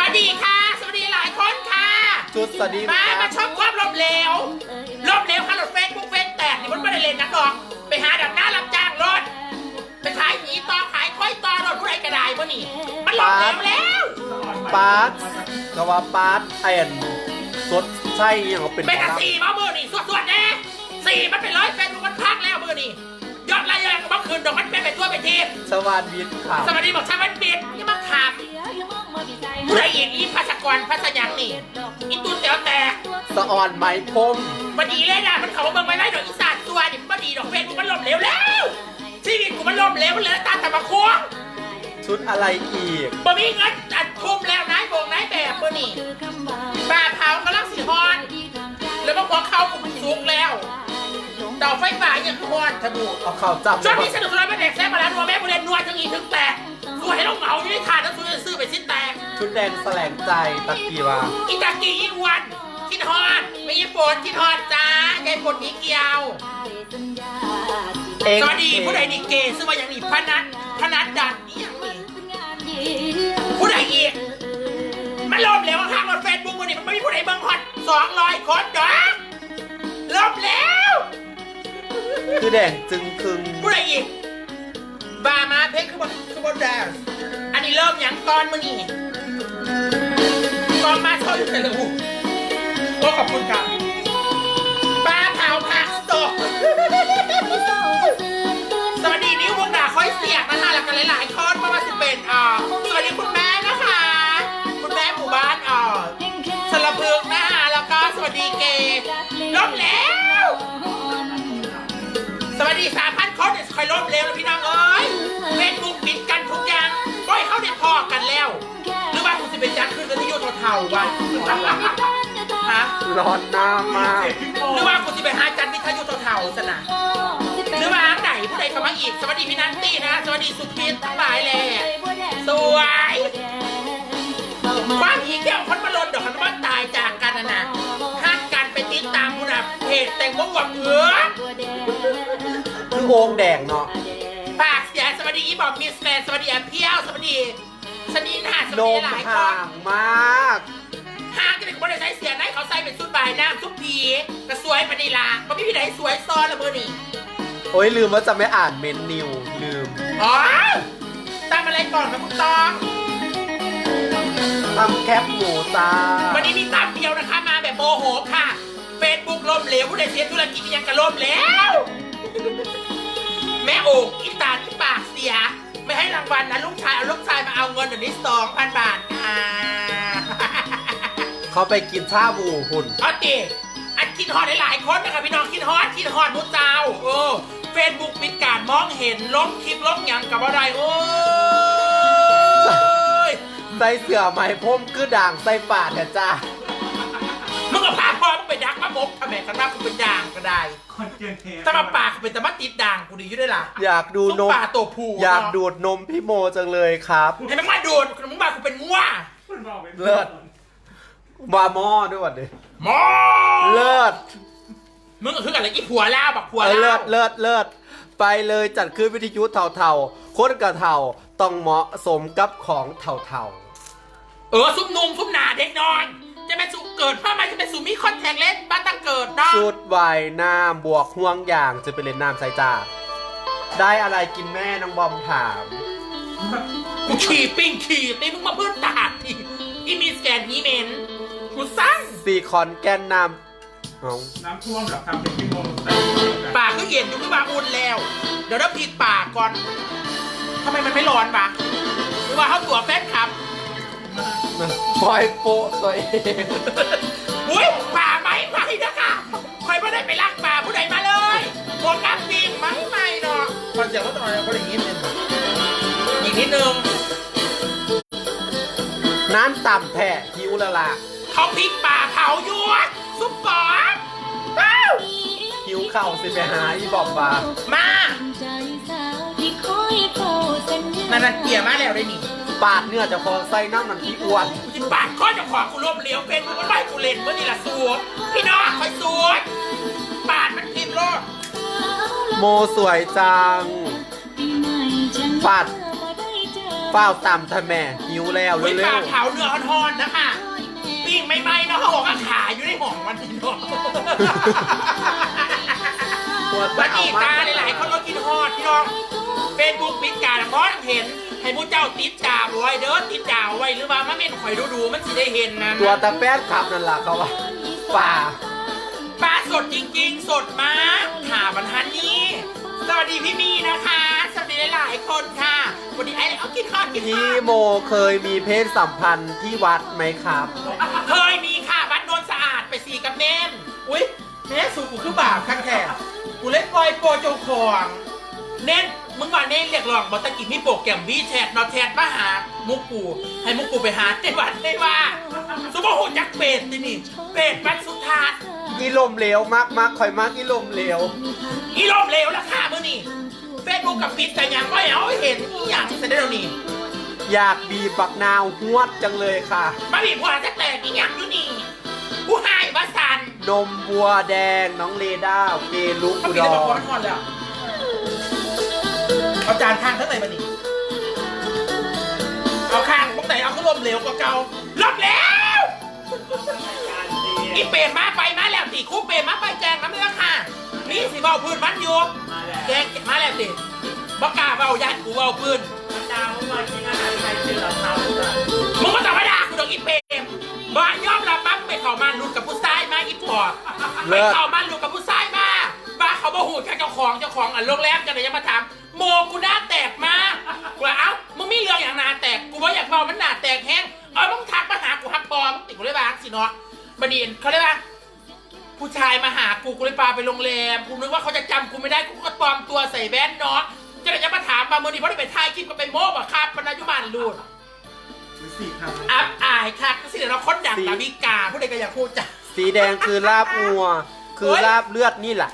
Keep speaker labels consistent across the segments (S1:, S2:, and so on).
S1: วั
S2: ส
S1: ดีค่ะ สวัสดีหลายคนค่ะ
S2: ชุดสวัสดี
S1: มา
S2: ค
S1: มา
S2: รับ
S1: ชมความล้มเหลวล้มเหลวค่ะรถเฟซบุ๊กเฟซแตกนี่มันไม่ได้เล่นนักดอกไปหาดับหน้ารับจ้างรถไปขายหนีต่อขายค่อยต่อรถผู้ใดกระไดวะนี่ มันล้มเหลวแล้ว
S2: ปาร์ตก็ว่าปาร์ตแอนสดใช่ยังเอาเป็น
S1: เป็น
S2: หมอ
S1: อะ
S2: ลำ
S1: สี่มาเมื่อนี่สวดสวดๆแน่สี่มันเป็นร้อยเฟซบุ๊กมันพักแล้วเมื่อนี่ยอดไลค์ยังเมื่อคืนดอกมันเป็นไปทั่วไปทีม
S2: สวัสดีค่ะ
S1: สวัสดีบอกชาวันปิดนี่มาขาม ผู้ใดอีกอีพัสกรพัสยังนี่อีตูนเตียวแตก
S2: สะออนไหมพรม
S1: มันดีเลยนะมันเขามาเบิ่งไม่ได้ดอกอีสานตัวนี่มันบ่ดีดอกเฟซบุ๊กมันล่มเหลวแล้วชีวิตกูมันล่มเหลวมันเหลยตาตะบะควง
S2: ชุดอะไรอีก
S1: บ่มีเงินอัดทุ่มแล้วนายโบงนายแบบเมื่อนี่ป้าเผากำลังสีฮอน แล้วมาพอเข้ากูมันสุกแล้ว เตาไฟฟ้ายังคือฮอนทะบุ
S2: เอาข่าวจับ
S1: ช่วงนี้สนุกสนานเป็นเด็กแซ่บมาแล้วนัวแม่บุเรนนัวจังอีถึงแตกนัวให้เราเหมาอยู่ในถาดแล้วซื้อซื้อไปชิ้นแตก
S2: ชุดแดงแสลงใจตะกี้ว่า
S1: อีตากีอีกวันคิดฮอนไม่ยี่ปนคิดฮอนจ้ายายปนนี้เกียว
S2: เอง
S1: สวัสดีผู้ใดดีเกซึ่งว่าอย่างนี้พนัทพนัทดันนี่อย่างนี้ผู้ใดอีกมันล่มแล้วข้างรถเฟซบุ๊กวันนี้มันไม่มีผู้ใดเบิ่งฮอตสองร้อยคนดอกล่มแล้ว
S2: คือแดงจึงคึง
S1: ผู้ใดอีกบามาเพชรคือบนคือบนแดงอันนี้เริ่มอย่างก่อนมื่อนี้ก่อนมาเข้าอยู่ในระบุโอ้ขอบคุณครับปลาเผาผักสดสวัสดีนิ้ววงดาค่อยเสียกนะคะแล้วกันหลายๆคนไม่ว่าจะเป็น ล้มเร็วแล้วพี่น้องเอ้ยเฟซบุ๊กปิดกันทุกอย่างก็ให้เขาได้พอกันแล้ว หรือว่าคุณจะเป็นยักษ์ขึ้นกันที่โยธเทาๆวะฮะ
S2: ร้อนหน้ามาก
S1: หรือว่าคุณจะไปหาจันทร์วิทยุเทาๆสนะหรือว่าไหนผู้ใดเข้ามาอีก สวัสดีพี่นันตี้นะสวัสดีสุพิษทั้งหลายแหละสวยความหีเที่ยวคนมาลนดอกคันว่าตายจากกันนะนะห้ามกันไปติดตามคุณนะเพจแต่งโมหวังเอือ
S2: คือ โอ่งแดงเนาะ
S1: ปากเสียสวัสดีอีบอมมิสแมนสวัสดีแอมเพียวสวัสดีสวัสดีนะสวัสดี
S2: ม
S1: หลายค
S2: ห่านงมาก
S1: ห้างจะเป็นคนได้ใช้เสียไหนเขาใส่เป็นชุดบายน้ำทุกพีกระสวยปฏิลาก็ไม่มีไหนสวยซ้อนละเบอร์นี่
S2: โอ้ยลืมว่าจะไม่อ่านเมนนิวลืม
S1: อ๋อตามอะไรก่อนครับคุณตอง
S2: ทำแคปหมูจ้า
S1: วันนี้มีตามเดียวนะคะมาแบบโมโหค่ะเฟซบุ๊กล่มเหลวผู้ใดเสียธุรกิจยังกระล่มแล้ว แม่โอกอีตาที่ปากเสีย ไม่ให้รางวัลนะลูกชายเอาลูกชายมาเอาเงินเดี๋ยวนี้สองพันบาทค่ะ
S2: เขาไปกินชาบูหุ่น
S1: เอาติอันคิดฮอดหลายๆคนนะคะพี่น้องคิดฮอดคิดฮอดมุดเจ้าเออเฟซบุ๊กปิดการมองเห็นล้มคลิปล้มหยังกับอะไรโอ้ย
S2: ใส่เสือไหมพรมคือด่างใส่ป่าแท้จ้า
S1: มึงกับพา พ่อมึงไปดักมะมกทำไมกันว่ากูเป็นด่างก็ได้
S3: คนเจียนเท
S1: ถ้ามาปากกูเป็นแต่มาติดด่างกูดีอยู่ด้ล่ะ
S2: อยากดูนม
S1: ปลาตัวผู้
S2: อยากดูดนมพี่โมจังเลยครับ
S1: ให้มันมาโดมึงมากูเป็นงัว
S3: คุณบอกไป
S2: เลิศ บาหม้อด้วยวันนี้
S1: หมอ
S2: เลิศ
S1: มึงก็คืออะไรอีผัวล่าบักผัว
S2: เออ
S1: ล่า
S2: เลิศเลิศเลิศไปเลยจัดขึ้นวิทยุเท่าๆคนกระเท่าต้องเหมาะสมกับของเท่า
S1: เออซุปนุ่มซุปหนาเด็กน้อยจะเป็นสุ เกิดพ่อมาจะเป็นสุมีคอนแทคเลนส์บ้านตั้งเกิดเนาะ
S2: ๆชุดว่ายน้ำบวกห่วงอย่างจะไปเล่นน้ำใส่จ้าได้อะไรกินแม่น้องบอมถาม
S1: กูขี่ปิ้งขี่ตีมึงมาเพื่อนตาดทีอีมีสแกนฮีเมนกูสั่ง
S2: ซีคอนแกนนำเอา
S3: น้ำท่วมแบบทำเป็นพี่โมใส่
S1: ปากก็เย็นอยู่ก็มาอุ่นแล้ว เดี๋ยวเราผิดปากก่อนทำไมมันไม่ร้อนปะหรือว่าเขาตัวแฟนคลับ
S2: ปล่อยโปะตัวเอง
S1: อุ้ยป่าไหมไหมนะคะคอยไม่ได้ไปลักป่าผู้ใดมาเลยโฟกัสปิงไหมไม่เนาะคอนเสียงก็ต้องอะไรก็อย่างนี้นึงอีกนิดนึง
S2: น้ำต่ำแท้หิวและล่ะ
S1: เขาพริกป่าเผาหยวดซุปปอดว้าว
S2: หิวเข่าสิไปหาอีบอมบา
S1: มานั่นนั่นเกียร์มาแล้วได้นี่
S2: ปาดเนื้อเจะคองใส่น้ำมันที่อ้วน
S1: กูจะปาดข้อเจะของกูรวมเหลวเป็นกูไม่ไหวกูเล่นเมื่อนี่ละสูดพี่น้องคอยสูดปาดมันทิมโลด
S2: โมสวยจังฟาดเฝ้าต่ำทำแม่หิวแล้ว
S1: วิ
S2: เร็
S1: ปาวเผาเนื้อทอนๆนะคะปิ้งไม่ไหม้เนาะเขาบอกว่าขายอยู่ในห้องวันที่น้อง
S2: ๆปวด
S1: วัน
S2: เอา
S1: นี้
S2: มา
S1: ตากหลายๆคนก็กินฮอดพี่น้อง เฟซบุ๊กปิดการมอนเห็น ให้ผู้เจ้าติดดาวไว้เด้อติดดาวไว้หรือว่ามันเป็นข่อยดูดูๆมันสิได้เห็นนะ
S2: ตัวตะแป๊ดขับนั่นแหละเขาว่าป่า
S1: ปลาสดจริงๆ สดมากถาบรรทันนี้ สวัสดีพี่มีนะคะ สวัสดีหลายๆคนค่ะสวัสดีไอ้เอากินฮอดกินฮ
S2: พี่
S1: อด
S2: โมเคยมีเพศสัมพันธ์ที่วัดไหมครับ
S1: เคยมีค่ะวัดโนนสะอาดไปสีกับเน้นอุ้ยแม่สูกูคือบาปข้างแท้กูเล่นปล่อยโปรโจาของ เน้น มึงว่าเน้นเรียกร้องบอกตะกี้มีโปรแกรมวีแชทนอแชทมาหามุกกู ให้มุกกูไปหาในวัดได้ว่าสมมติหุ่นยักษ์เป็ดที่นี่เป็ดวัดสุทัศน์
S2: อีลมเหลวมากมากคอยมากอีลมเหลว
S1: อีลมเหลวราคามื่อนี่เฟซบุ๊กกับปิดแต่ยังไม่เอาให้เห็นอีหยังเสร็จแล้วนี่
S2: อยากบีบบักนาวหวดจังเลยค่ะ
S1: มาบีบหัวจะแตกอีหยังอยู่นี่ผู้ให้มาสัน
S2: นมวัวแดงน้องเรด้าเกลุก
S1: เขา
S2: อุ
S1: ปิด
S2: ด
S1: ได้บอก
S2: ร
S1: เอาจานข้างเท่าไหร่มาดิเอาข้างพวกไหนเอาขึ้นลมเหลวกว่าเก่าลมแล้วอีเปรมมาไปมาแล้วตีคู่เปรมมาไปแจงน้ำเลือค่ะ นี่สิเบาพื้นมันอยู่แจงมาแล้วติบอกกล้าเบายันกูเบาพื้นมึงก็ต้องมาด่ากูดอกอีเปรมบ้ายอมรับปั๊บไปเข้ามาลุนกับผู้ชายมาอีปอบไปเข้ามาลุนกับผู้ชายมาบ้าเขาบ่หูแค่เจ้าของเจ้าของอะโรงแรมจะไหนยังมาถาม โมกูหน้าแตกมากกูว่าเอ้ามึงมีเรื่องอย่างหนาแตกกูว่าอยากเมามันหนาแตกแห้งเอามึงทักมาหากูฮักปอมึงติดกูได้บ้างสิเนาะบันดีเขาเรียกว่าผู้ชายมาหากูกูเลยพาไปโรงแรมกูนึกว่าเขาจะจำกูไม่ได้กูก็ปลอมตัวใส่แว่นเนาะจะได้จะมาถามมาเมื่อนี้เพราะได้ไปถ่ายคลิปก็ไปโม้บ่ครับพนักยุบานรูด
S3: สี่ครับ
S1: อับอายค่ะก็สิเดี๋ยวเราค้นดังดาวิกาผู้ใดก็อยากพูดจ้ะ
S2: สีแดงคือลาบงัว คือลาบเลือดนี่แหละ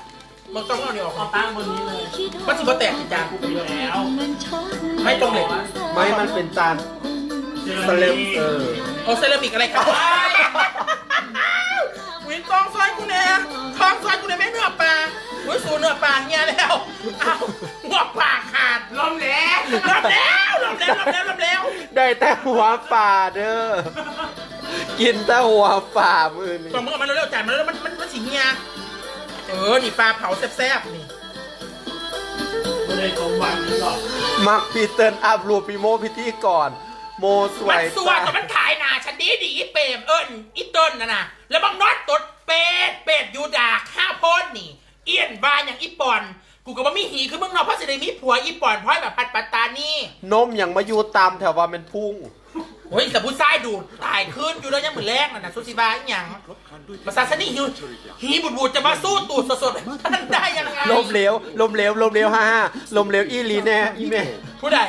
S1: มึงต้องเอาเนี่ยออก
S3: เอาตั้งบนนี้เลย
S1: มันสิบ่แตกจริงจัง
S3: ไปแล้ว
S1: ไม่ตรงเลย
S2: ไม่มันเป็นจานสเลมเออ
S1: โอเซรามิกอะไรครับวินทองซอยกูเนี่ยทองซอยกูเนี่ยไม่เนื้อปลาอุ้ยสูเนื้อปลาเงี้ยแล้วอ้าวหัวปลาขาด
S3: ลมแล้ว
S1: ลมแล้วลมแล้วลมแล้วลมแล้ว
S2: ได้แต่หัวป่าเด้อกินแต่หัวป่ามือนี่
S1: ตอนมึงเอามาเร็วๆจ่ายมาแล้วมันมันมันสีเงีย เออ นี่ปลาเผาแซ่บๆ นี่
S3: ไม่ได้สมหวังนี่หรอก
S2: มักพีเติร์นอัพรูปปีโมพิธีก่อน โมสว
S1: มัน
S2: ย
S1: สวย
S2: จ้า
S1: แต่มันขายหนาฉันดีดีอีเปรมเอิญอีเติ้ลนะนะแล้วบางน็อตตดเป็ดเป็ดยูดาข้าวโพดนี่ เอียนบานอย่างอีปอน กูก็ว่ามีหีคือมึงเนาะเพราะสิได้มีผัวอีปอนเพราะแบบปัดปัตตานี่
S2: นมอย่างมาอยู่ตามแถวว่าเป็นพุ่ง
S1: โอ้ยแต่ผู้ชายดูดตายขึ้นอยู่แล้วยังเหมือนแรกน่ะนะสุสิบาอีหยังมาซาสนี่หิวหีบุดบูดจะมาสู้ตูดสดๆมันได้ยังไง
S2: ลมเหลวลมเหลวลมเหลวฮ่าฮ่าลมเหลวอีหลีแน่อีแม่
S1: ผู้ใด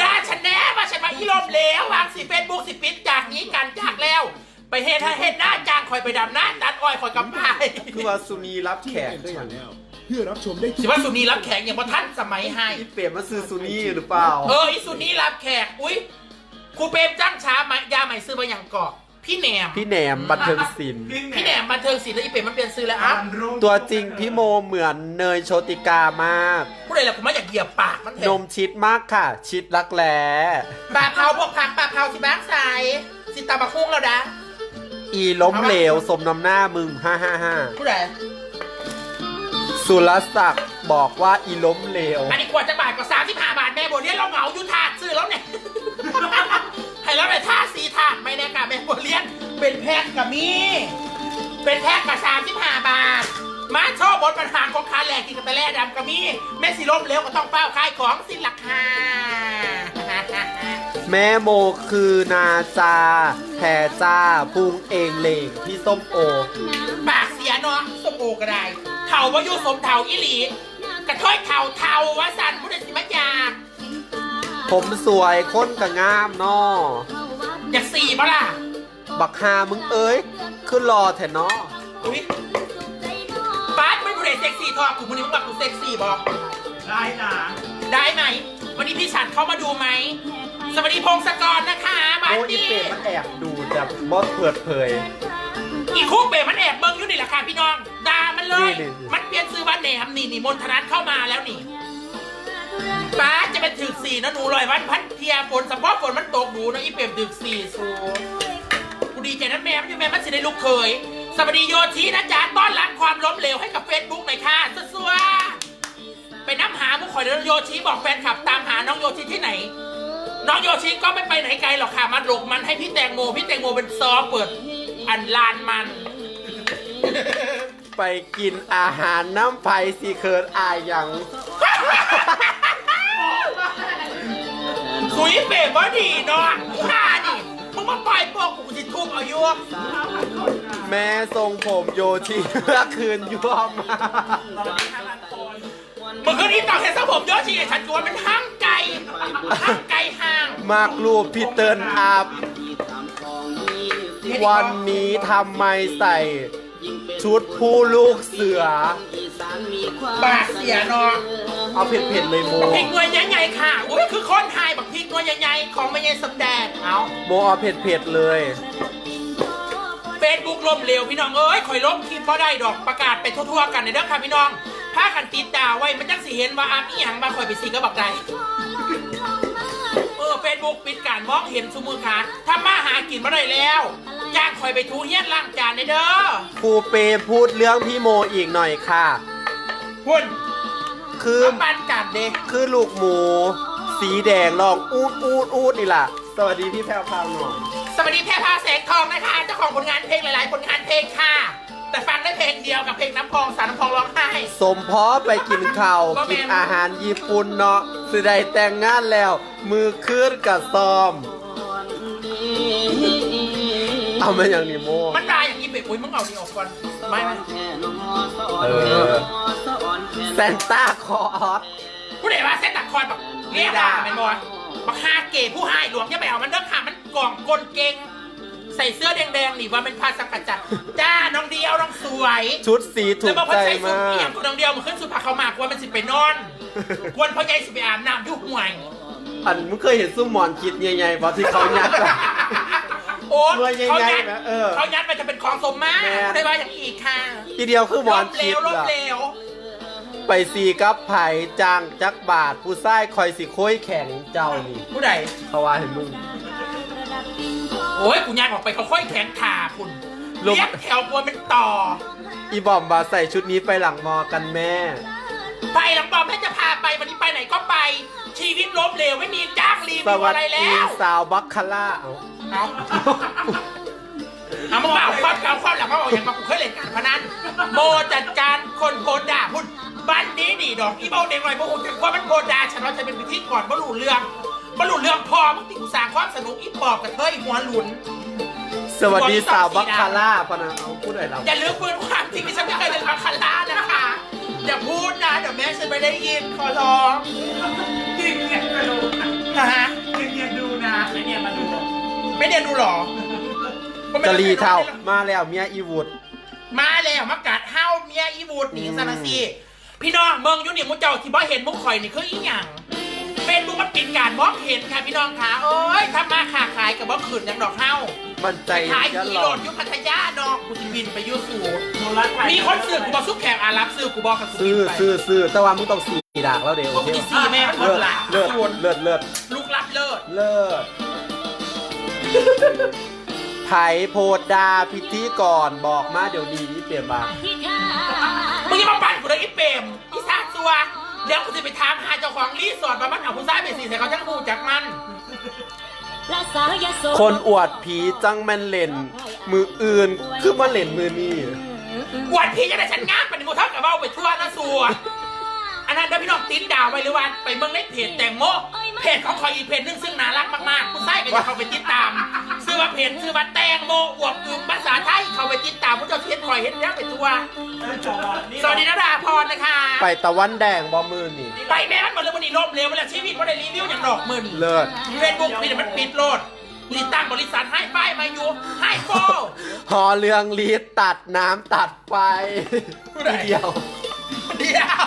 S1: ด่าฉันแน่ว่าฉันมาอีลมเหลววางสิเฟซบุ๊กสิปิดจากนี้กันจากแล้ว ไปเฮ็ดให้เฮ็ดหน้าจางคอยไปดำหน้าตัดอ้อยคอยกำพาย
S2: คือว่าสุนีรับแขกก็อย่างนี้
S4: เพื่อรับชมได้ทุก
S1: สิว่าสุนีรับแขกอย่างพอท่านสมัยให้
S2: ที่เปลี่ยนมาซื้อสุนีหรือเปล่า
S1: เอออีสุนีรับแขก อุ้ย ครูเปรมจ้างช้าไหมยาใหม่ซื้อมาอย่างเกาะพี่แหนม
S2: พี่แหนมบันเทิงศิลป์
S1: พี่แหนมบันเทิงศิลป์แล้วอีเปรมมันเปลี่ยนซื้อแล้วอะ
S2: ตัวจริงพี่โมเหมือนเนยโชติกามาก
S1: ผู้ใดล่ะผมมาอยากเหยียบปากมันเถ
S2: น
S1: อะ
S2: มชิดมากค่ะ ชิดรักแร้
S1: ปลาเผาพวกผักปลาเผาสิบ้างใสสิตาบะคุ้งแล้วนะ
S2: อีล้มเหลวสมน้ำหน้ามึง ฮ่าฮ่าฮ่า
S1: ผู้ใด
S2: สุรศักดิ์บอกว่าอีล้มเหลว
S1: อันนี้ขวดจะบาทกว่าสามสิบห้าบาทแม่บัวเลี้ยนเราเหมาอยู่ถาดซื้อแล้วเนี่ย ให้แล้วเลยท่าสีถาดไม่แน่ค่ะแม่บัวเลี้ยนเป็นแพ็คกับมีเป็นแพ็คกับสามสิบห้าบาท มาโชว์บนปัญหาของค้าแหลกกินกับตะแล่ดำกับมีแม่สีล้มเหลวก็ต้องเป้าขายของสิราคา
S2: แม่โมคือนาจาแพรจ้าพุงเองเหล่งพี่ส้มโอ
S1: ปากเสียเนาะสมโอก็ได้เถ่าว่ายุสมเถ่าอิหลีกระถ้อยเถ่าเถ่าวาสันพุทธสิมายาก
S2: ผมสวยค้นกะงามนอ
S1: อยากสี่ปะล่ะ
S2: บักฮามึงเอ้ยขึ้นรอแถนอ
S1: อุ๊ยบาสไม่บุเรศเซ็กซี่ทอกูวันนี้มึงแบบกูเซ็กซี่บอก
S3: ได้จ้า
S1: ได้ไหม วันนี้พี่ฉันเข้ามาดูไหม สวัสดีพงศกรนะคะบา
S2: โอ้
S1: ส
S2: อี
S1: ตี้
S2: เป็ดมันแอบดูแต่บอสเปิดเผย
S1: อีคุกเบมันแอบเบิ้งอยู่นี่แหละค่ะพี่น้องด่ามันเลย
S2: นี่
S1: มันเปลี่ยนซื้อบ้านแหนมนี่นี่มนทนัทเข้ามาแล้วนี่ป้าจะเป็นถึกสี่นะหนูลอยวันพันเทียฝนสะพอฝนมันตกหนูนะอีเปรมถึกสี่สูกูดีใจนะแม่มันอยู่แม่มันสิได้ลูกเคย สวัสดีโยทีนะจ๊ะต้อนรับความล้มเหลวให้กับเฟซบุ๊กหน่อยค่ะสัวๆไปน้ำหามุกข่อยเดี๋ยวโยชีบอกแฟนคลับตามหาน้องโยชีที่ไหน น้องโยชิก็ไม่ไปไหนไกลหรอกค่ะ มาหลบมันให้พี่แตงโม พี่แตงโมเป็นซอเปิด อันลานมัน
S2: ไปกินอาหารน้ำไผ่สีเคิร์ดอายหยัง
S1: คุยเบบ่ดีเนาะข้านี่มึงมาปล่อยโปกกูสิทุบเอาอยู่
S2: แม่ทรงผมโยชิเมื่อคืนยั่วมาก
S1: เมื่อคืนนี้ต่อเห็นสผมโยชิกับฉันกลัวเป็นห้างไก่ห้างไก่ห้าง
S2: มากรูปพี่เติร์นอัพ วันนี้ทำไมใส่ ชุดผู้ลูกเสือ
S1: บาดเสียเนาะ
S2: เอาเผ็ดๆเลยโม
S1: บักพริกหน่วยใหญ่ๆค่ะ อุ้ยคือคนไทยบักพริกหน่วยใหญ่ๆของไม่ใช่สำแดงเอา
S2: โมเอาเผ็ดๆเลย
S1: เฟซบุ๊กล่มเร็วพี่น้องเอ้ยข่อยล้มคลิปบ่ได้ดอกประกาศไปทั่วๆกันในเด้อค่ะพี่น้องถ้ากันติดดาวไว้มันจังสิเห็นว่าอามีหยังมาข่อยไปซีก็บอกได้เออเฟซบุ๊กปิดการมองเห็นซุมือขาถ้ามาหากินบ่ได้แล้ว จ้างข่อยไปทูเฮียนล้างจานในเด้อ
S2: ครูเปพูดเรื่องพี่โมอีกหน่อยค่ะ
S1: หุ่น
S2: คือ
S1: น้ำปันจัดเด็ก
S2: คือลูกหมู สีแดงลองอูดอูดอูดนี่ล่ะ สวัสดีพี่แพรวพราวหน่อย
S1: สวัสดีแพรพาแสงทองนะคะเจ้าของผลงานเพลงหลายๆผลงานเพลงค่ะ แต่ฟังได้เพลงเดียวกับเพลงน้ำพองสารน้ำพองร้องไห้
S2: สมพอไปกินข้าว
S1: บ่แม่น
S2: กินอาหารญี่ปุ่นเนาะสิได้แต่งงานแล้ว มือคืนกับซ้อม เอามาอย่างนี้โม
S1: มันได้อย่างนี้เป็ดอุ้ยมึงเอานี่ออกก่อนไม่ไม่
S2: เออ แซนต้าคอร์ส
S1: ผู้ใดว่าเส้นตักคอยแบบเรียกด่าเป็นบอลบักฮาเก๋ผู้ให้หลวงอย่าไปเอามันเด้อค่ะมันกล่องกลเก่งใส่เสื้อแดงๆนี่ว่าเป็นพาสังกัดจัดจ้าน้องเดียวน้องสวย
S2: ชุดสีถู
S1: แล้ว
S2: ก
S1: บอกว่า
S2: ใจ
S1: ใส่สุ
S2: มา
S1: ดเอี่ย
S2: ก
S1: มกูน้องเดียวมันขึ้นสุดผักเขามากกว่ามันสิไปนอนกวนพ่อใหญ่สิไปอาบน้ำยุกห่วย
S2: อันมึงเคยเห็นซุ้มหมอนคิดใหญ่ๆบอที่เขายัดอะ
S1: โอ้
S2: หน่วยใหญ่ๆ
S1: เขายัด
S2: นะเออ
S1: เขายัดมันจะเป็นของสมมาตร
S2: แม่น
S1: ได้ว่าอย่างอีกค่ะ
S2: ทีเดียวคือหม
S1: ล้
S2: อน
S1: มเหล
S2: คิด
S1: วล้ม
S2: ล่ะ
S1: เหลว
S2: ไปสีกับไผ่จางจักบาท ผู้ชายคอยสิโค้ยแข็งเจ้านี่
S1: ผู้ใด
S2: เขาว่าให้มึง
S1: โอ้ยกูยางออกไปเขาค่อยแขนขาคุณ
S2: ลง
S1: เรียกแถวกลัวเป็นต่อ
S2: อีบอมบาใส่ชุดนี้ไปหลังมอกันแม่
S1: ไปหลังบอมแม่จะพาไปวันนี้ไปไหนก็ไป ชีวิตล้มเหลวไม่มีจ้างรี
S2: ส
S1: วิว
S2: วัส
S1: อะไร
S2: ดี
S1: แล้ว
S2: สาวบัคคาร่าเอา
S1: เอาเอามาเอาความเอาความหลังมาบอกอย่างมากูเคยเล่นการพนันโมจัดการคนโพดด่าพุ่นบ้านนี้ดีดอกอีโมเด็กหน่อยโมโหจะว่ามันโพดด่าฉันว่าจะเป็นพิธีก่อนบรรลุเรื่องบรรลุเรื่องพอมึงติกูสร้างความสนุกอีปอบกับเธออีหัวหลุน
S2: สวัสดีสาวบัคคาร่าปะนะเอาพูดหน่อยเรา
S1: อย่าลืมปืนความจริงที่ฉันไม่เคยเล่นมาคาร่านะคะอย่า พูดนะ เดี๋ยวแม่ฉันไม่ได้ยินขอร้อง
S3: จริงเนี่ยมาดู
S1: นะฮะ
S3: จริงเนี่ยดูนะไอเนี่ยมาดู
S1: ไม่เรียนดูหรอ
S2: กะลีเท่ามาแล้วเมียอีวุฒ
S1: มาแล้วมากัดเฮ้าเมียอีบูดหนีซะนะสิพี่น้องเมืองอยุนี่มุเจ้าที่บ่เห็นมุกข่อยนี่คืออีหยังเป็นมุกมันปิดการมองเห็นค่ะพี่น้องค่ะเอ้ยถ้ามาขาขายกับบ่ขืนอย่างดอกเฮ้า
S2: มันใจ
S1: ไปขาย
S2: จะ
S1: ขี่
S2: หล
S1: โหล
S2: อ
S1: ด
S2: ด
S1: อยุพัทยาดอกกูจะบินไปอยุสู
S3: โทรทัศน์
S1: มีคนซื้อกูบอกซุกแขกอารับซื้อกูบอกกับกู
S2: ซื้
S1: บิ
S2: อน
S1: ไป
S2: ซื้อซื้อแต่ว่ามึงต้องสีดากแล้วเดี๋ยว
S1: ปก
S2: เที่ย
S1: ติ
S2: ว
S1: สี่แม่มันหม
S2: เลิ
S1: ด
S2: ศ
S1: ละ
S2: เลิศ
S1: ส่วน
S2: เลิศเลิศ
S1: ลูกรับเลิศ
S2: เลิศไผ่โพดดาพิธีก่อนบอกมาเดี๋ยวนี้เปลี่ยนบาง
S1: มึงอย่ามาปั่นกูเลยอีเปรมอีซาซัวเดี๋ยวกูจะไปถามหาเจ้าของรีสอร์ทมามันเอาผู้ชายไปสิแต่เขาจังหูจากมัน
S2: คนอวดผีจังแม่นเล่น มืออื่นคือมาเล่นมือนี่
S1: อวดพี่จะได้ฉันงามเป็นมูเท่ากับเบ้าไปทั่วนะสัวอันนั้นเดี๋ยวพี่น้องติ้นดาวไว้หรือวันไปเมืองเล็กเพจแตงโม เพจของคอยอีกเพจหนึงซึ่งน่ารักมากๆผู้ชายก็จะเข้าไปติดตามซื้อว่าเพจซื้อว่าแตงโมอวบอึมภาษาไทยเข้าไปติดตามผู้เจ้าเทียนคอยเห็นแล้วไปทั่วสวัสดีนะดาพรนะคะ
S2: ไปตะวันแดงบอมือนี่
S1: ไปแม่มันหมดเลยวันนี้ล่มเร็วไปแล้วชีวิตว่าได้รีวิวอย่างดอกมือนี่
S2: เลิศ
S1: เฟซบุ๊กพี่มันปิดโลดรีตั้งบริษัทให้ป้ายมาอยู่ให้โฟ
S2: หอเรืองลีดตัดน้ำตัดไฟ
S1: ผู้ใด
S2: ทีเดียว
S1: เดียว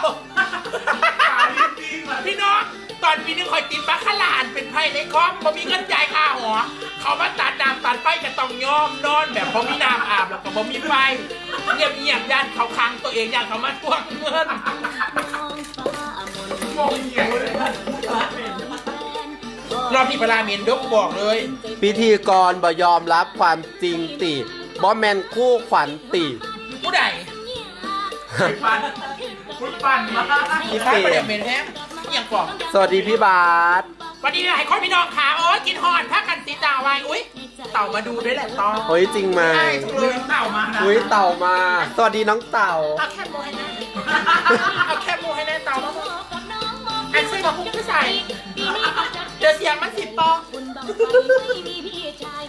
S1: พี่น้อง ตอนปีนึงคอยติดบัคคาลานเป็นไพ่ในคอมพอมีเงินจ่ายค่าหัวเขามาตัดน้ำตัดไฟก็ต้องยอมนอนแบบพอมีน้ำอาบแล้วก็พอมีไฟเงียบเงียบๆยันเขาคังตัวเองยันเขามาทวงเงิน
S3: โมงเหี่ยวเลย
S1: รอบที่พลาเมนดกบอกเลย
S2: พิธีกรบ่ยอมรับความจริงติบ่แมนคู่ขวัญติ
S1: ผู้ใด
S3: ปันพุทปั่นมาก
S2: พี่
S1: ถ้า
S2: เป
S1: ระเดี๋ย
S2: ม
S1: วเมนแฮ มอหย่างก่อน
S2: สวัสดีพี่บาส
S1: วันนี้หลายคนพี่น้องขาโอ้ยกินหอนถ้ากันติดดาวไว้อุ้ยเต่ามาดูด้วยแหละตอง
S2: เฮ้ยจริงไหม
S1: ใช่จังเล
S3: ลื
S1: ย
S3: มเต่ามานะ
S2: อุ้ยเต่ามา สวัสดีน้องเต่า
S1: เอาแคบโมให้แน่เอาแคบโมให้แน่เต่ามาหมดอันซื้อมาพุ่งก็ใส่เดี๋ยวเสียงมันสิบปอง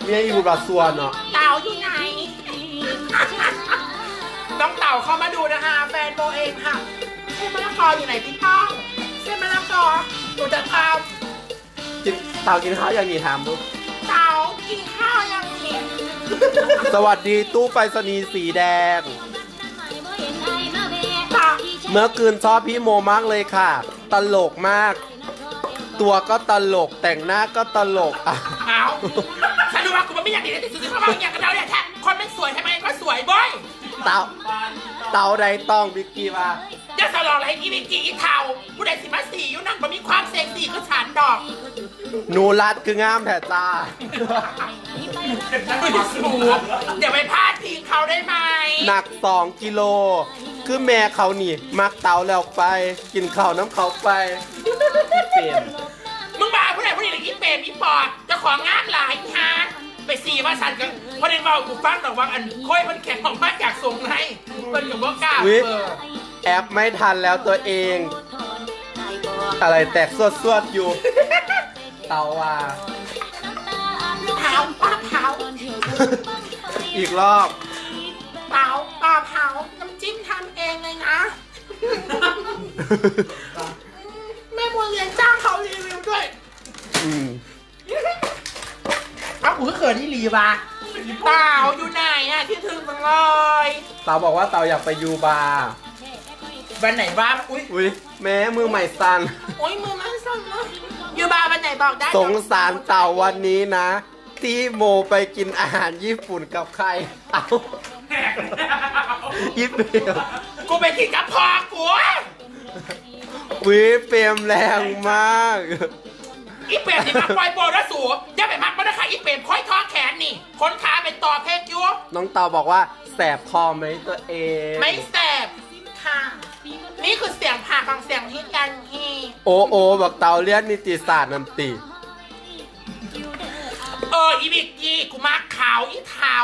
S2: เมียอีบุตรส่วนเนาะ
S1: เต่าอยู่ไหนน้องเต่าเข้ามาดูนะคะ แฟนโบเองค่ะเส้นมะละกออยู่ไหนพี่ป้อง เส้นมะละกอหนูจะท
S2: กินเต่ากินข้าวอย่างนี้ถามดูำ
S1: เต่ากินข้าวยังกิน
S2: สวัสดีตู้ไปรษณีย์สีแดง
S1: เต่า
S2: เมื่อคืนชอบพี่โมมากเลยค่ะ ตลกมาก ตัวก็ตลกแต่งหน้าก็ตลกอะ
S1: เอาฉันรู้ว่ากูมันไม่อยากดีนะแต่ซื้อเข้ามาอย่างกับเราเนี่ยแท้คนไม่สวยทำไมก็สวยบ่อย
S2: เต่าเต่าใดต้องบิ๊กกี้ว่า
S1: จะสลองอะไรอีบิจีอีเทาผู้ใดสิมาสีอยู่นั่นมันมีความเซ็กซี่คือฉันดอก
S2: หนูรัดคืองามแท้จ้า
S1: ไม่สูบเดี๋ยวไปพลาดทิ้งเขาได้ไหม
S2: หนักสองกิโล คือแม่เขานี่ มักเต่าแล้วไป กินข้าวน้ำเขาไปเปลี่ยน
S1: มึงมาผู้ใดผู้ใดหรืออีเปรมอีปอดเจะของงานหลายฮะไปสีว่าสันกันเพราะเด็กเบากูฟังแต่ว่าอันค่อยมันแข็งออกมาจากทรงในมันกับว่ากล้า
S2: วิ
S1: เบอร์
S2: แอปไม่ทันแล้วตัวเอง อะไรแตกสวดสวดๆอยู่ เต่าว่า
S1: เท้าป้าเท้า
S2: อีกรอบ
S1: เท้าป้าเท้าน้ำจิ้มทำเองเลยนะ แม่บัวเรียนจ้างเขารีวิวด้วย
S2: อืม
S1: เอ้ากูก็เขินที่รีวะเต่าอยู่ไหนอะที่ถึงจังเลย
S2: เต่าบอกว่าเต่าอยากไปยูบาร์
S1: วันไหนบ้างอุ้ย
S2: อุ้ยแม้มือใหม่สัน
S1: โอ้ยมือมันสั่นเลยอยู่บาร์วันไหนบอกได้
S2: สงสารเต่าวันนี้นะ ที่โมไปกินอาหารญี่ปุ่นกับใคร เอา
S3: แหกแล้ว
S2: ญี่ปุ่น
S1: กูไปกินกับพ่อกู
S2: วิเปรมแรงมาก
S1: อีเปรมนี่มักปล่อยโบแล้วสูอย่าไปมักมันนะคะอีเปรมค่อยท้อแขนนี่คนขาเป็นต่อเพชรยุบ
S2: น้องเต่าบอกว่าแสบคอไหมตัวเอง
S1: ไม่แสบค่ะ นี่คือเสียงผ่าของเสียงที่กันที
S2: โอโอบอกเต่าเลียนนิติศาสตร์นันติ
S1: เอออีบิกกี้กูมักขาวอีเทา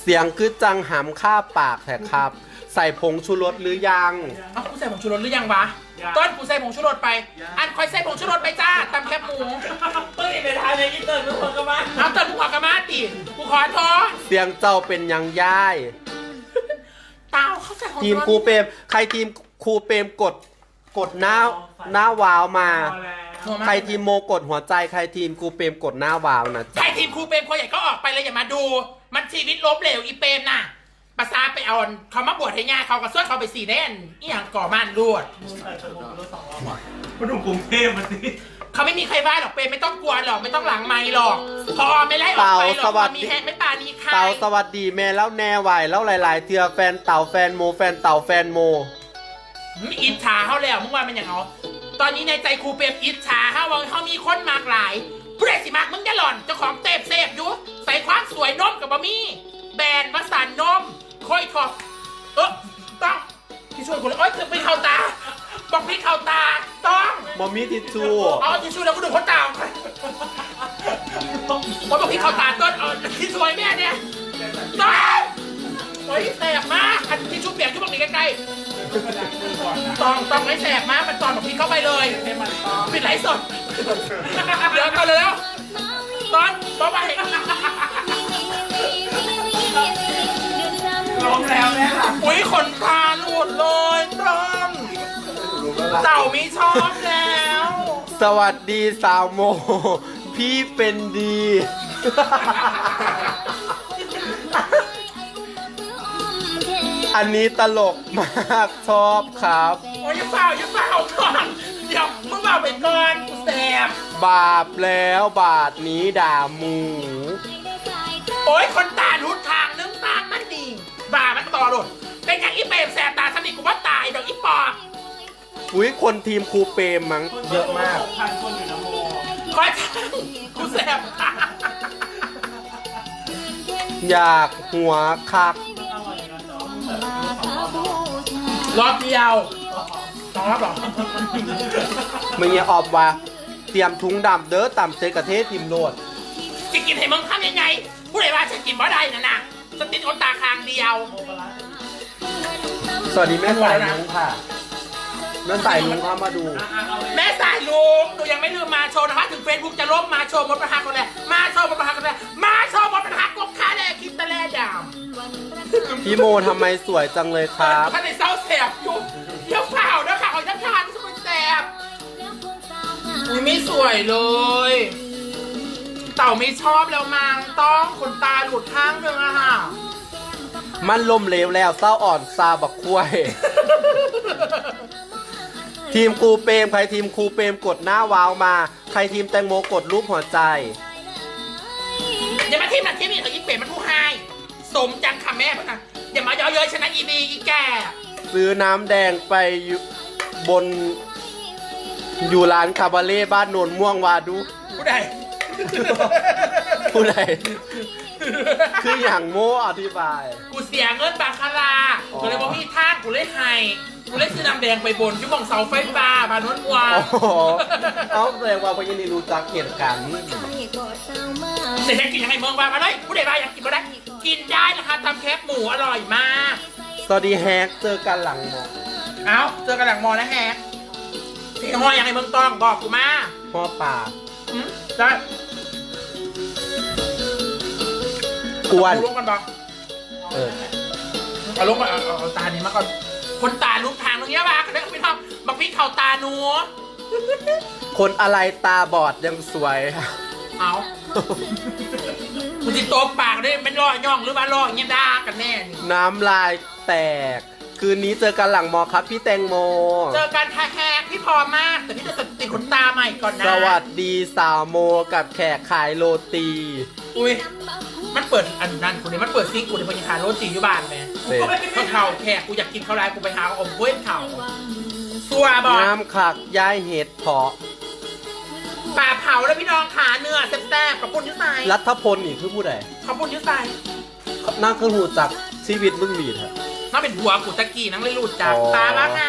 S2: เสียงคือจังหำข้าปากแท้ครับ ใส่ผงชูรสหรือยัง
S1: เอ้ากูใส่ผงชูรสหรือยังวะ ต้นกูใส่ผงชูรสไป อันคอยใส่ผงชูรสไปจ้าตำแคบหมู
S3: เฮ้ยไปทานในอินเตอร์ทุกคนก็มา
S1: เอาต้นกูขอกระมาติกูขอโทษ
S2: เสียงเจ้าเป็นยังย่าย
S1: เตาเขาใส่ผง
S2: ที
S1: ชู
S2: ม
S1: รส
S2: ครูเปรมใครทีมครูเปรมกดกดหน้าหน้าวาวมา
S3: พอแล้ว
S1: หัวมัน
S2: ใครทีมโมกดหัวใจใครทีมครูเปรมกดหน้าวาวนะ
S1: ใคร
S2: จ๊ะ
S1: ทีมครูเปรมคนใหญ่ก็ออกไปเลยอย่ามาดู มันชีวิตล้มเหลวอีเปรมน่ะภาษาไปเอาเขามาบวชให้ญาเขาก็ส่วนเขาไปสีแน่นอีหยังก่อม่านรวด
S3: มาดูกรุงเทพมาสิ
S1: เขาไม่มีใครว่าหรอกเปรมไม่ต้องกลัวหรอกไม่ต้องหลังไม้หรอก พอไม่ไล่ออก
S2: เต่า
S1: ไปหร
S2: ส
S1: อกพ
S2: วั
S1: อ
S2: ส
S1: มี
S2: ดี
S1: แฮงไม่ปานีใคร
S2: เต่าสวัสดีแม่แล้วแน่ไหวแล้วหลายๆเทือแฟนเต่าแฟนโมแฟนเต่าแฟนโม
S1: ไม่อิจฉาเขาแล้วมึงว่ามันอย่างเอาตอนนี้ในใจครูเปรมอิจฉาเขาว่าเขามีคนมากหลายผู้ใดสิมากมึงจะหล่อนเจ้าของเตปเสพอยู่ใส่ความสวยนมกับบะมี่แบรนด์วสันต์นมค่อยทอกเออต้องที่ช่วยกูเลยโอ๊ยพี่เข้าตา บอกพี่เข้าตาต้อง
S2: มอมมี่ทิชชู่
S1: เอาทิชชู่แล้วกูดูคนตาผมบอกพี่เข้าตาต้นเอาที่ช่วยแม่เนี่ยต้องโอ้ยแสบมากอันทิชชู่เปียกที่บอกนี่ใกล้ๆต้องต้องไม่แสบมากมันตอนบอกพี่เข้าไปเลย
S3: ให้มันต่อ
S1: ปิดไลฟ์สดเดี๋ยวก่อนเลยแล้วตอนบ๊ายบาย
S3: ร้องแล้วแม่ล่ะ
S1: อุ้ยขนตาหลุดเลยต้น เต่าไม่ชอบแล้ว
S2: สวัสดีสาวโม พี่เป็นดี อันนี้ตลกมากชอบครับ
S1: โอ้ยอย่าเปล่าอย่าเปล่าก่อนดอกมึงบอกไปก่อนกูแสบบา
S2: ปแล้วบาทนี้ด่าหมู
S1: โอ้ยคนตาหลุดทางนึงตามันดีบ่ามันต่อหลุดเป็นอย่างอีเปรมแสบตาสนิทกูว่าตายดอกอีปอบ
S2: อุ้ยคนทีมครูเปรมมั้งเยอะมาก
S3: พันคนอยู่นะโม
S1: คอยช่างกูแสบตา
S2: อยากหัวคัก
S1: รอบเดียวสองรอบเหรอ
S2: มึงอย่าออบว่า เตรียมถุงดำเด้อต่ำเซกะเทศทีมโลด
S1: จะกินให้มึงทำยังไง ผู้ใดว่าฉันกินบ่ได้นะนะจะติดคนตาคางเดียว
S2: สวัสดีแม่สายลุงค่ะ แม่สายลุงเข้ามาดู
S1: แม่สายลุงหนูยังไม่ลืมมาโชว์นะคะถึงเฟซบุ๊กจะล่มมาโชว์มดประหักกันเลยมาโชว์มดประหักกันเลยมาโชว์มดประหักกบคาแลคิดตะแลดาว
S2: พี่โมทำไมสวยจังเลยครับ
S1: ท่านในเศร้าแสบอยู่เดี๋ยวเปล่าเดี๋ยวข่าวของท่านทานทุกคนแสบอุ้ยไม่สวยเลย เต่าไม่ชอบแล้วมังต้องขนตาหลุดข้างหนึ่งอะค่ะ
S2: มันลมเหลวแล้วเศร้าอ่อนซาบักคุ้ย ทีมครูเปรมใครทีมครูเปรมกดหน้าวาวมา ใครทีมแตงโมกดรูปหัวใจ
S1: อย่ามาทิมหนักทิมอีกเถอะอีเป็ดมันผู้ให้สมจังค่ะแม่พะนะอย่ามาเยอะเย้ยชนะอีบีอีแก่
S2: ซื้อน้ำแดงไปอยู่บน อยู่ร้านคาบาเล่บ้านโนนม่วงวาดู
S1: ผู้ใด
S2: ผู้ใด คืออย่างโม่อธิบาย
S1: กูเสียเงินบาคารา
S2: อ๋อ
S1: กูเลยบอกพี่ท่างกูเลยให้กูเลยซื้อน้ำแดงไปบนยุบมองเสาไฟฟ้าบานนวา
S2: โอ้โหเอาแสดงว่าพยันนี่รู้จักเหตุการณ์นี้
S1: เสร็จแล้วกินยังไงเมืองบ้ามาเลยผู้ใดบ้าอยากกินมาได้ กินได้นะคะทำแคบหมูอร่อยมาก
S2: สวัสดีแฮกเจอกันหลังหมอ
S1: เอ้าเจอกันหลังมอนะแฮกเสียงหอยยังไงเมืองตองบอกกูมา
S2: พ่อป่า
S1: หืมได้
S2: อ้วน
S1: เอาลงกันบอก
S2: เออ
S1: เอาลงมาเอาเอาเอาตานี้มาก่อนคนตาลุกทางตรงเนี้ยบ้าได้พี่ทอมบักพี่เข่าตาหนู
S2: คนอะไรตาบอดยังสวย
S1: เอาคุณจิโตบปากด้วยไม่รอย่องหรือว่าล่ออย่างเงี้ยด่ากันแน่นี่
S2: น้ำลายแตก คืนนี้เจอกันหลังมอครับพี่แตงโม
S1: เจอกันแฮกพี่พอมาก แต่พี่จะติดขนตาใหม่ก่อนนะ
S2: สวัสดีสาวโมกับแขกขายโรตี
S1: อุ้ย มันเปิดอันนั้นกูเนี่ยมันเปิดซิงกูเนี่ยพยาคารโรตีอยู่บ้านแม่
S2: เสร็จ
S1: เขาเข่าแขกกูอยากกินข้าวไรกูไปหาอมเว้นเข่าสัวบอก
S2: น้ำขักย้ายเห็ดเพาะ
S1: ปลาเผาแล้วพี่น้องขาเนื้อแซ่บๆกับปุ้นยุ้ยไซ
S2: รัฐพลนี่คือผู้ใด
S1: ขอบปุ้นยุ้ยไซ
S2: นั่งคือหูจักชีวิตมึงบีดฮะ
S1: น้าเป็นหัวกูตะกี้นั่งเลยหลุดจาก
S2: อ๋อ
S1: ตาว่าไง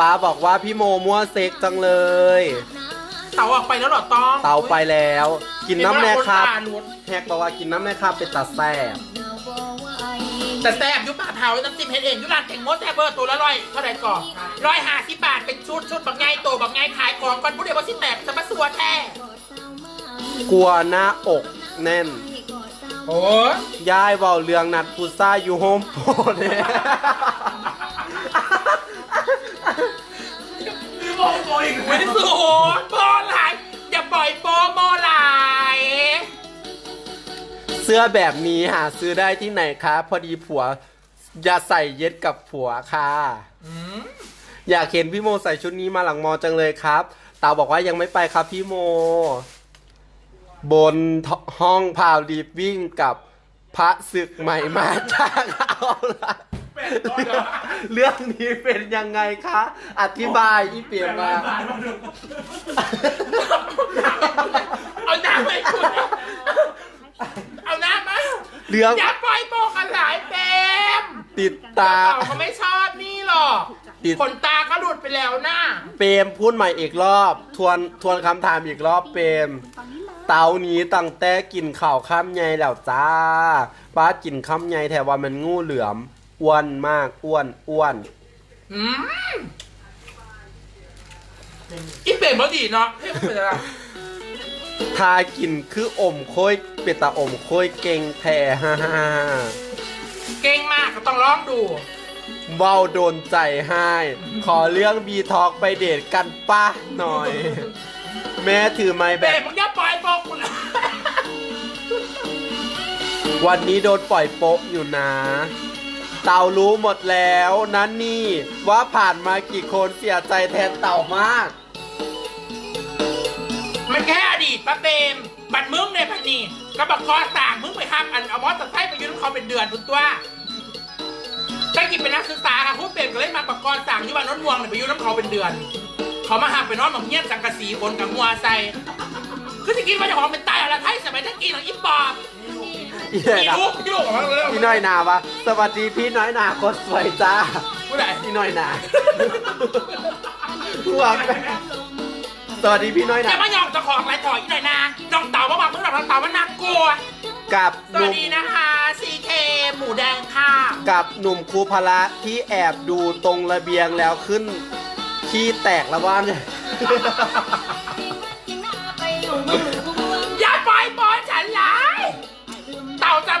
S2: ป้าบอกว่าพี่โมมั่วเซ็กจังเลย
S1: เต่าออกไปแล้วเหรอต้อง
S2: เตาไปแล้ว กินน้ำแน่ครับ
S1: เป็นว่าคนตาหลุด
S2: แฮกบอกว่ากินน้ำแน่ครับเป็นตาแซ่บ
S1: แต่แซ่บอยุปลาเผาน้ำจิ้มเฮ็ดเองอยุร้านแตงโมแซ่บเบอร์ตัวละร้อยเท่าไหร่ก่อนร้อยห้าสิบบาทเป็นชุดชุดบางไงโตบางไงขายของก่อนผู้เดียวว่าสิแตกสมัสัวแท้
S2: กลัวหน้าอกแน่น
S1: โอ้
S2: ยายเบาเรื่องนัดพุซ่าอยู่โฮมโปรเนี่ย
S3: โมโมอีก
S1: ไม่สูงโปไหลายอย่าปล่อยโปโมไหลาย
S2: เสื้อแบบนี้หาซื้อได้ที่ไหนคะพอดีผัว อย่าใส่เย็ดกับผัวค่ะ
S1: อืม
S2: อยากเห็นพี่โมใส่ชุดนี้มาหลังมอจังเลยครับตาบอกว่ายังไม่ไปครับพี่โม บนห้องพาวดีบวิ่งกับพระศึกใหม่มาจากเอาละ
S3: เป็นร้อยเหรอ
S2: เรื่องนี้เป็นยังไงคะ อธิบายอีเปีย
S3: เป็น
S2: มา
S3: ร้อยบาทมาดู
S1: เอาน้ำไปคุณเอาน้ำมา
S2: เรื่อง
S1: อย่าปล่อยโปกันหลายเต็ม
S2: ติดตา
S1: เต่าเขาไม่ชอบนี่หรอก
S2: ติด
S1: ขนตาก็หลุดไปแล้วนะ
S2: เปรมพูดใหม่อีกรอบ ทวนทวนคำถามอีกรอบเปรม เตานี้ตั้งแต่กินข่าวข้ามใหญ่แล้วจ้าป้ากินข้ามใหญ่แถว่ามันงูเหลือม อ้วนมาก อ้วน อ้วน
S1: อืมอีเป่งบอดีเนาะเฮ้ยมันเป็นอะไร
S2: ทากินคืออมค่อยเป็นตาอมค่อยเก่งแท้ฮ่าฮ่าฮ่า
S1: เก่งมากก็ต้องลองดู
S2: เว้าโดนใจให้ ขอเรื่องบีทอกไปเดทกันป้าหน่อย แม่ถือไม้แบ
S1: เป่
S2: บ
S1: งมึงอย่าปล่อยโปกูนะ
S2: วันนี้โดนปล่อยโป๊ะอยู่นะ เต่ารู้หมดแล้วนั่นนี่ ว่าผ่านมากี่คนเสียใจแทนเต่ามาก
S1: มันแค่อดีตป้าเปมบัดมึงในพันนี่ก็บอกคอต่างมึงไปห้ามอันเอามอเตอร์ไซค์ไปยืนเขาเป็นเดือนทุกตัวก็กินเป็นนักศึกษาค่ะคุณเปมก็เลยมาบกกรต่างอยู่บ้านโนนวงเนี่ยไปอยืนน้ำเขาเป็นเดือน เขามาห้ามไปนอนหมองเงี้ยสังกะสีคนกับหัวใส่คือจะกินมาจากของเป็นตายอะไรไทยสมัยนั้นกินของอิปปอบ
S2: อีน้อย
S1: อี
S2: นา
S1: ลูกอีลูกออกมาเลย
S2: พี่น้อยนาวะสวัสดีพี่น้อยนาคนสวยจ้า
S1: ผู้ใด
S2: พี่น้อยนาหัวไปสวัสดีพี่น้อย
S1: อ
S2: นา
S1: ย่ามายองเจะของไรถอยอีหน่อยนะน้องเต่ามาบอกมึงหน่อยน้องเต่ามันน่ากลัว
S2: กับ
S1: ส
S2: ห
S1: วัส
S2: นุ่ม
S1: ดีนะคะซีเคหมูแดงค่ะ
S2: กับหนุ่มครูพละที่แอบดูตรงระเบียงแล้วขึ้นขี้แตกแล้วว่าเนี่ย
S1: อย่า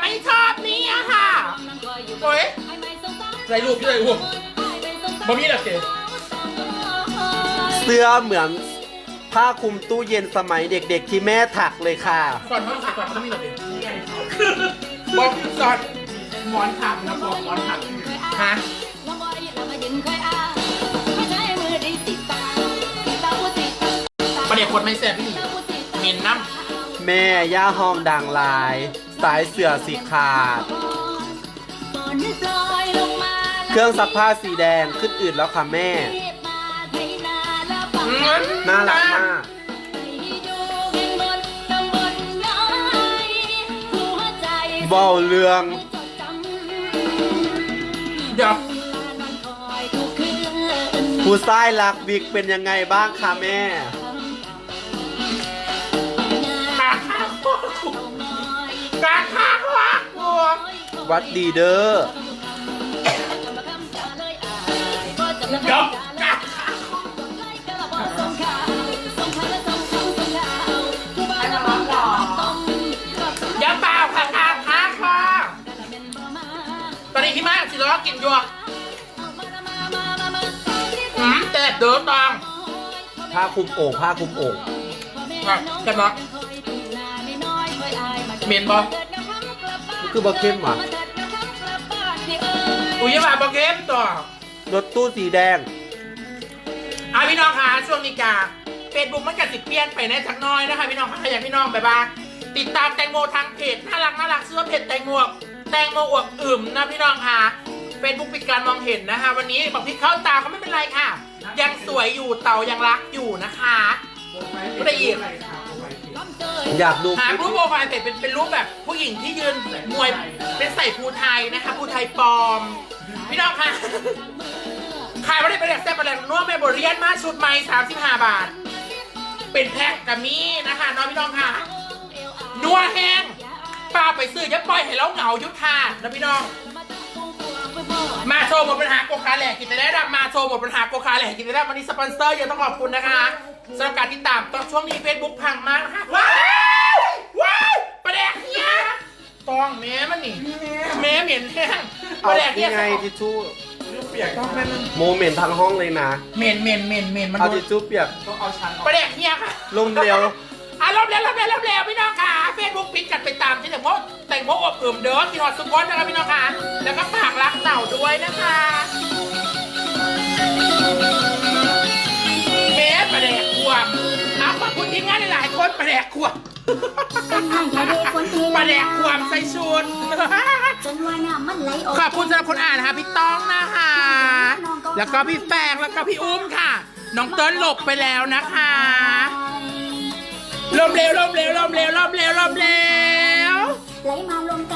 S1: ไม่ชอบนี่อะค่ะโอ้ยไรรูปที่ไรรูปบ่มีหรอกเจ๊
S2: เสื้อเหมือนผ้าคลุมตู้เย็นสมัยเด็กๆที่แม่ถักเลยค่ะ
S1: สอนเขาใส่ก่อนเขาไม่มีหรอกเจ๊บอกสอนหมอนถักนะบอกหมอนถักฮะประเดี๋ยวคนไม่แซ่บพี่เมียนน้ำ
S2: แม่ย่าห้องดังลาย สายเสือสีขาด เครื่องซักผ้าสีแดงขึ้นอืดแล้วค่ะแม่ น่ารักมากเบาเรือง
S1: เดี๋ยว
S2: ผู้ชายรักบิ๊กเป็นยังไงบ้างคะแม่
S1: ข้าวกาข้าววักบัว
S2: วัดดีเด้อ
S1: เดี๋ยวกาอย่าเปล่าค่ะกาข้าวค่ะตอนนี้พี่มากสิล้อกินหยวกหืมแต่เดินตอง
S2: ผ้าคลุมโอ่งผ้าคลุมโอ่ง
S1: ครับใช่ไหม เมนบอ
S2: คือบอเข้มว่ะ
S1: อุ้ยอย่ามาบอกเกมต่อ
S2: รถตู้สีแดง
S1: อะพี่น้องคะช่วงนี้กาเฟซบุ๊กมันกัดสิเปลี่ยนไปในสักหน้อยนะคะพี่น้องคะอยากพี่น้องไปบ้างติดตามแตงโมทางเพจน่ารักน่ารักชื่อว่าเพจแตงโมแตงโมอวบอึมนะพี่น้องค่ะเฟซบุ๊กปิดการมองเห็นนะคะวันนี้บอกพี่เข้าตาก็ไม่เป็นไรค่ะ ยังสวยอยู่เต่ายังรักอยู่นะคะไม่ได้อีก
S2: อยากดู
S1: หา
S2: คลิป
S1: รูปโปรไฟล์เสร็จเป็นเป็นรูปแบบผู้หญิงที่ยืนมวยเป็นใส่ภูไทยนะคะภูไทยปลอม พี่น้องค่ะขายไม่ได้เป็นแบบแซ่บอะไรนัวแม่บเรียนมาชุดใหม่สามสิบห้าบาท เป็นแพ็คกับมีนะคะน้องพี่น้องค่ะ นัวแห้งป้าไปซื้อจะปล่อยให้เราเหงายุทธานะพี่น้อง มาโชว์หมดปัญหาโกคาแหลกกินได้รับมาโชว์หมดปัญหาโกคาแหลกกินได้รับวันนี้สปอนเซอร์เยอะต้องขอบคุณนะคะสำหรับการติดตามตอนช่วงนี้ Facebook พังมากนะคะว้าวว้าวประแดกเนี่ยตองแม่มันนี่แม่เหม็นแห้งประแดกเนี่ย
S2: ไงทิชชู่
S3: เปียกต้องแม่นั่น
S2: โมเมนต์ทั้งห้องเลยนะ
S1: เหม็นเหม็นเหม็นเหม็นมัน
S2: เอาทิชชู่เปียก
S3: ต้องเอาชั้นออก
S1: ประแดกเนี่ยค่ะ
S2: ลมเร็ว
S1: อะรอบเร็วรอบเร็วรอบเร็วพี่น้องค่ะเฟซบุ๊กปิดกันไปตามที่แต่งโมแต่งโมอบอื่มเด้อที่ฮอตสุกอนนะคะพี่น้องค่ะ แล้วก็ฝากรักเต่าด้วยนะคะเมสประแดกควมเอาขอบคุณทีมงานหลายๆคนประแดกควมปลาแดกความใส่ชุด
S4: จนว่าน้ำมันไหลออก
S1: ขอบคุณสำหรับคนอ่านนะคะพี่ต้องนะคะ แล้วก็พี่แฟงแล้วก็พี่อุ้มค่ะ น้องเติ้ลหลบไปแล้วนะคะ ลมเร็วลมเร็วลมเร็วลมเร็วลมเร็ว
S4: ไหลมาลงกัน